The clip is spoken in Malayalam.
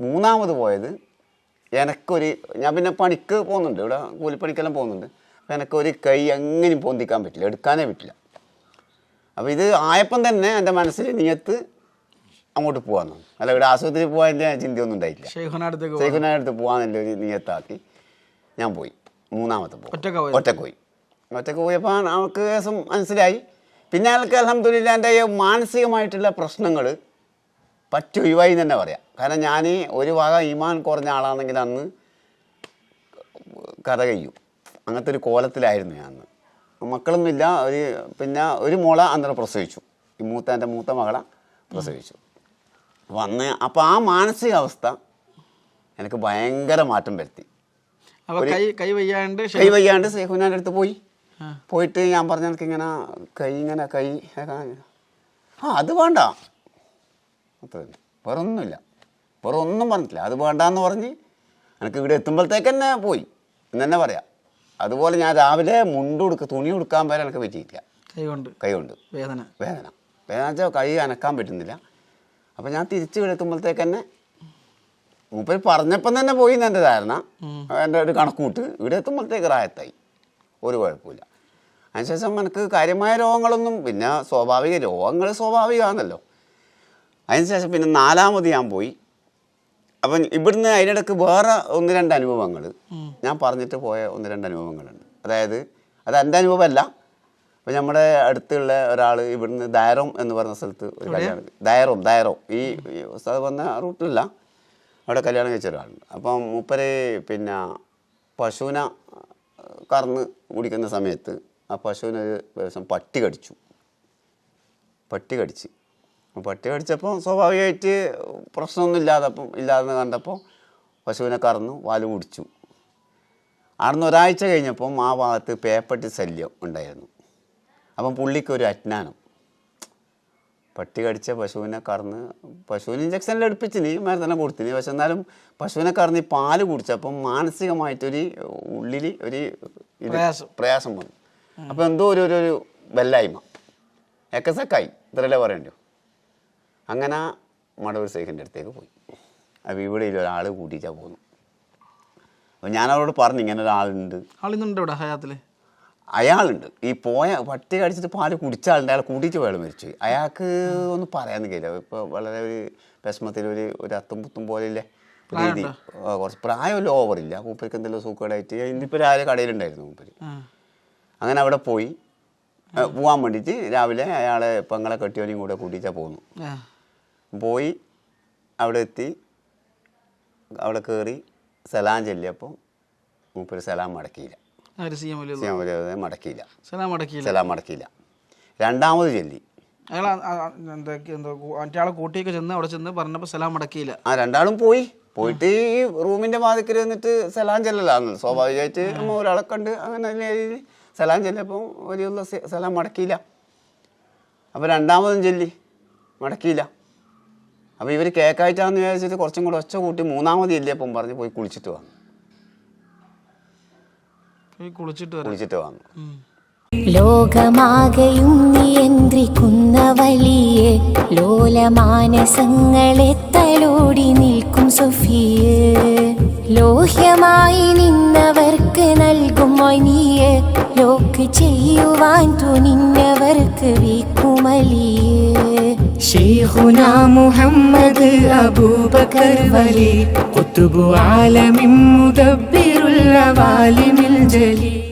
മൂന്നാമത് പോയത് എനക്കൊരു ഞാൻ പിന്നെ പണിക്ക് പോകുന്നുണ്ട്. ഇവിടെ കൂലിപ്പണിക്കെല്ലാം പോകുന്നുണ്ട്. അപ്പം എനക്കൊരു കൈ എങ്ങനെയും പൊന്തിക്കാൻ പറ്റില്ല. എടുക്കാനേ പറ്റില്ല. അപ്പോൾ ഇത് ആയപ്പം തന്നെ എന്റെ മനസ്സിൽ നീയത്ത് അങ്ങോട്ട് പോകാമെന്നു അല്ല ഇവിടെ ആശുപത്രി പോകാൻ ചിന്തയൊന്നും പോ- സൈക്കുനാന്റെ അടുത്ത് പോകാമെന്നുള്ള ഒരു നിയത്താക്കി ഞാൻ പോയി. മൂന്നാമത്തെ പോയി. ഒറ്റക്കാ പോയി. ഒറ്റയ്ക്ക് പോയപ്പോൾ അവൾക്ക് മനസ്സിലായി. പിന്നെ അയാൾക്ക് അലഹമ്മദില്ല എന്റെ മാനസികമായിട്ടുള്ള പ്രശ്നങ്ങൾ പറ്റി ഒഴിവായി എന്ന് തന്നെ പറയാം. കാരണം ഞാൻ ഒരു വക ഈമാൻ കുറഞ്ഞ ആളാണെങ്കിൽ അന്ന് കഥ കഴിയും. അങ്ങനത്തെ ഒരു കോലത്തിലായിരുന്നു ഞാൻ അന്ന്. മക്കളൊന്നുമില്ല ഒരു പിന്നെ ഒരു മോളെ അന്നേരം പ്രസവിച്ചു. ഈ മൂത്ത എന്റെ മൂത്ത മകളെ പ്രസവിച്ചു. വന്ന് അപ്പോൾ ആ മാനസികാവസ്ഥ എനിക്ക് ഭയങ്കര മാറ്റം വരുത്തി. കൈ കൈ വയ്യാണ്ട് കൈ വയ്യാണ്ട് സേഹുനാന്റെ അടുത്ത് പോയി. പോയിട്ട് ഞാൻ പറഞ്ഞ എനിക്ക് ഇങ്ങനെ കൈ ഇങ്ങനെ കൈ ആ അത് വേണ്ട. അത്ര വേറെ ഒന്നുമില്ല വേറെ ഒന്നും പറഞ്ഞിട്ടില്ല. അത് വേണ്ടാന്ന് പറഞ്ഞ് എനിക്ക് ഇവിടെ എത്തുമ്പോഴത്തേക്ക് തന്നെ പോയി. എന്ന് തന്നെ പറയാം. അതുപോലെ ഞാൻ രാവിലെ മുണ്ട് കൊടുക്ക തുണി കൊടുക്കാൻ വരെ എനിക്ക് പറ്റിയിട്ടില്ല. കൈ കൊണ്ട് കൈ കൊണ്ട് വേദന. വേദന വേദന വെച്ചാൽ കൈ അനക്കാൻ പറ്റുന്നില്ല. അപ്പം ഞാൻ തിരിച്ച് ഇവിടെ എത്തുമ്പോഴത്തേക്ക് തന്നെ മൂപ്പര് പറഞ്ഞപ്പം തന്നെ പോയി എന്ന് എന്റെ ധാരണ. എന്റെ ഒരു കണക്കൂട്ട്. ഇവിടെ എത്തുമ്പോഴത്തേക്ക് റായത്തായി ഒരു കുഴപ്പമില്ല അതിനുശേഷം എനിക്ക് കാര്യമായ രോഗങ്ങളൊന്നും പിന്നെ സ്വാഭാവിക രോഗങ്ങൾ സ്വാഭാവികമാണല്ലോ. അതിനുശേഷം പിന്നെ നാലാമത് ഞാൻ പോയി. അപ്പം ഇവിടുന്ന് അതിനിടയ്ക്ക് വേറെ ഒന്ന് രണ്ട് അനുഭവങ്ങൾ. ഞാൻ പറഞ്ഞിട്ട് പോയ ഒന്ന് രണ്ട് അനുഭവങ്ങളുണ്ട്. അതായത് അത് എന്റെ അനുഭവമല്ല. അപ്പം നമ്മുടെ അടുത്തുള്ള ഒരാൾ ഇവിടുന്ന് ദയറോം എന്ന് പറഞ്ഞ സ്ഥലത്ത് ഒരു കല്യാണം ദയറോം ദയറോം. ഈ സ്ഥലം വന്ന റൂട്ടിലല്ല. അവിടെ കല്യാണം കഴിച്ച ഒരാളുണ്ട്. അപ്പം മൂപ്പര് പിന്നെ പശുവിനെ കറന്ന് കുടിക്കുന്ന സമയത്ത് ആ പശുവിനൊരു ദിവസം പട്ടി കടിച്ചു. പട്ടി കടിച്ച്. പട്ടി കടിച്ചപ്പോൾ സ്വാഭാവികമായിട്ട് പ്രശ്നമൊന്നും ഇല്ലാതപ്പം ഇല്ലാതെ കണ്ടപ്പോൾ പശുവിനെ കറന്നു വാൽ കുടിച്ചു. അവിടുന്ന് ഒരാഴ്ച കഴിഞ്ഞപ്പം ആ ഭാഗത്ത് പേപ്പട്ടി ശല്യം ഉണ്ടായിരുന്നു. അപ്പം പുള്ളിക്കൊരു അജ്ഞാനം. പട്ടി കടിച്ച പശുവിനെ കറന്ന് പശുവിന് ഇഞ്ചക്ഷനിൽ എടുപ്പിച്ചിന് തന്നെ കൊടുത്തിന് പക്ഷെ എന്നാലും പശുവിനെ കറന്ന് പാൽ കുടിച്ചപ്പം മാനസികമായിട്ടൊരു ഉള്ളിൽ ഒരു ഇത് പ്രയാസം. വന്നു. അപ്പോൾ എന്തോ ഒരു ഒരു വെല്ലായ്മ. എക്കസക്കായി. ഇത്രയല്ലേ പറയണ്ടോ അങ്ങനെ മടവൂർ സൈക്കിന്റെ അടുത്തേക്ക് പോയി. അപ്പോൾ ഇവിടെ ഒരാൾ കൂട്ടിയിട്ടാണ് പോകുന്നു അപ്പോൾ ഞാൻ അവരോട് പറഞ്ഞു ഇങ്ങനെ ഒരാളുണ്ട്. ആളിന്നുണ്ട് ഇവിടെ ഹയാത്തിൽ അയാളുണ്ട്. ഈ പോയ പട്ടി കടിച്ചിട്ട് പാൽ കുടിച്ച ആളുണ്ട്. അയാൾ കൂട്ടിയിട്ട് വേളം മരിച്ചു അയാൾക്ക് ഒന്ന് പറയാന്ന് കഴിയില്ല. ഇപ്പോൾ വളരെ ഒരു വിഷമത്തിൽ ഒരു ഒരു അത്തും പുത്തും പോലെയില്ലേ? രീതി കുറച്ച് പ്രായമല്ല ഓവറില്ല. മൂപ്പർക്ക് എന്തെങ്കിലും സൂക്കേടായിട്ട് ഇന്നിപ്പോൾ രാവിലെ കടയിലുണ്ടായിരുന്നു മൂപ്പര്. അങ്ങനെ അവിടെ പോയി. പോകാൻ വേണ്ടിയിട്ട് രാവിലെ അയാളെ പെങ്ങളെ കെട്ടിയോനെയും കൂടെ കൂട്ടിയിട്ടാണ് പോകുന്നു. പോയി അവിടെ എത്തി അവിടെ കയറി സലാം ചെല്ലിയപ്പോൾ മൂപ്പര് സലാം മടക്കിയില്ല. വലിയ മടക്കിയില്ല. സലാം മടക്കിയില്ല? സലാം മടക്കിയില്ല. രണ്ടാമത് ചെല്ലി. മറ്റേ കൂട്ടിയൊക്കെ ചെന്ന് അവിടെ ചെന്ന് പറഞ്ഞപ്പോൾ സലാം മടക്കിയില്ല. ആ രണ്ടാളും പോയി. പോയിട്ട് ഈ റൂമിന്റെ വാതിക്കൽ നിന്നിട്ട് സലാം ചെല്ലലാന്ന്. സ്വാഭാവികമായിട്ട് നമ്മൾ ഒരാളെ കണ്ട് അങ്ങനെ സലാം ചെല്ലപ്പോൾ വലിയുള്ള സ- സലാം മടക്കിയില്ല. അപ്പോൾ രണ്ടാമതും ചെല്ലി. മടക്കിയില്ല. അപ്പോൾ ഇവർ കേക്കായിട്ടാന്ന് വിചാരിച്ചിട്ട് കുറച്ചും കൂടെ ഒച്ച കൂട്ടി മൂന്നാമത് അപ്പം പറഞ്ഞ് പോയി കുളിച്ചിട്ട് വന്നു. കുളിച്ചിട്ട് വന്നു. ലോകമാകെയും നിയന്ത്രിക്കുന്ന വലിയ ലോലമാനസങ്ങളെ തലോടി നിൽക്കും സൊഫിയ. ലോഹ്യമായി നിന്നവർക്ക് നൽകും വലിയ ലോക്ക് ചെയ്യുവാൻ തുനിഞ്ഞവർക്ക് വീക്കുമലിയ. ഷെയ്ഖുന മുഹമ്മദ് അബൂബക്കർ വലി കുത്തുബു ആലമിം മുദബ്ബിറുൽ വാലിമിൽ ജലീ.